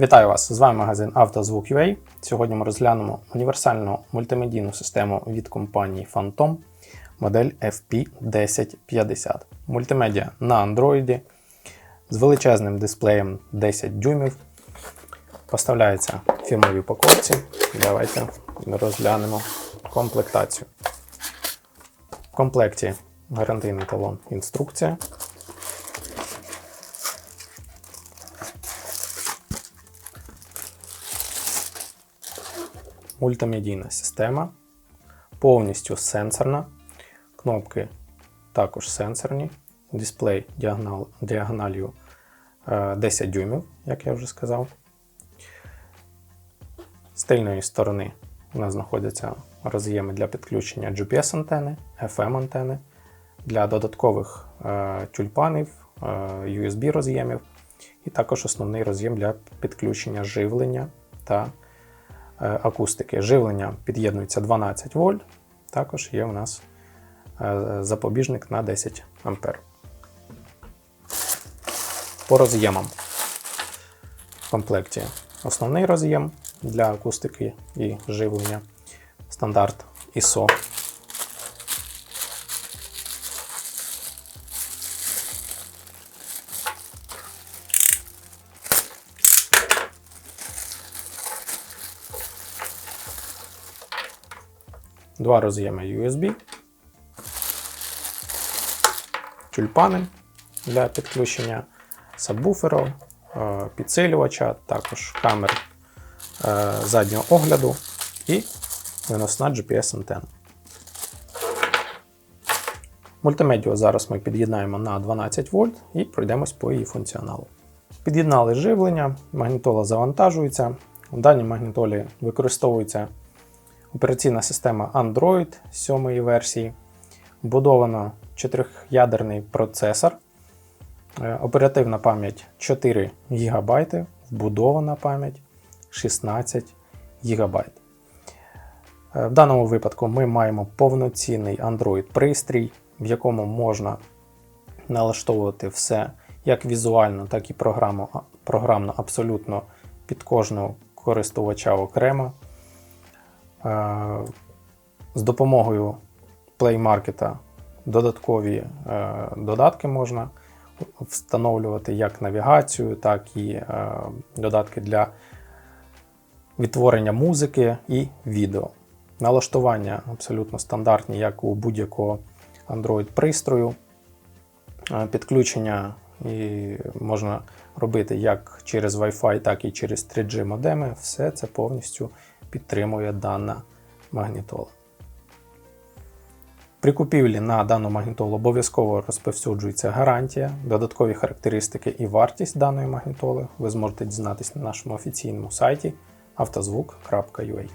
Вітаю вас! З вами магазин «Автозвук.UA». Сьогодні ми розглянемо універсальну мультимедійну систему від компанії Phantom модель FP1050. Мультимедіа на Android з величезним дисплеєм 10 дюймів. Поставляється в фірмовій упаковці. Давайте розглянемо комплектацію. В комплекті гарантийний талон інструкція. Мультимедійна система, повністю сенсорна, кнопки також сенсорні, дисплей діагонал, діагональю е, 10 дюймів, як я вже сказав. З тильної сторони у нас знаходяться роз'єми для підключення GPS-антени, FM-антени, для додаткових е, тюльпанів, е, USB роз'ємів, і також основний роз'єм для підключення живлення та е, акустики. Живлення під'єднується 12 вольт, також є у нас е, запобіжник на 10 ампер. По роз'ємам в комплекті основний роз'єм для акустики і живлення, стандарт ISO. Два роз'єми USB, тюльпани для підключення сабвуферу, е, підсилювача, також камер е, заднього огляду і виносна GPS-антенна. Мультимедіа зараз ми під'єднаємо на 12 вольт і пройдемось по її функціоналу. Під'єднали живлення, магнітола завантажується. В даній магнітолі використовується операційна система Android 7 версії. Вбудовано 4-ядерний процесор, Е, оперативна пам'ять 4 ГБ, вбудована пам'ять 16 ГБ. Е, В даному випадку ми маємо повноцінний Android-пристрій, в якому можна налаштовувати все як візуально, так і програмно, програмно абсолютно під кожного користувача окремо. Е, З допомогою Play Market додаткові е, додатки можна встановлювати як навігацію, так і е, додатки для відтворення музики і відео. Налаштування абсолютно стандартні, як у будь-якого Android-пристрою. Підключення і можна робити як через Wi-Fi, так і через 3G модеми. Все це повністю підтримує дана магнітола. При купівлі на дану магнітолу обов'язково розповсюджується гарантія, додаткові характеристики і вартість даної магнітоли ви зможете дізнатися на нашому офіційному сайті автозвук.ua.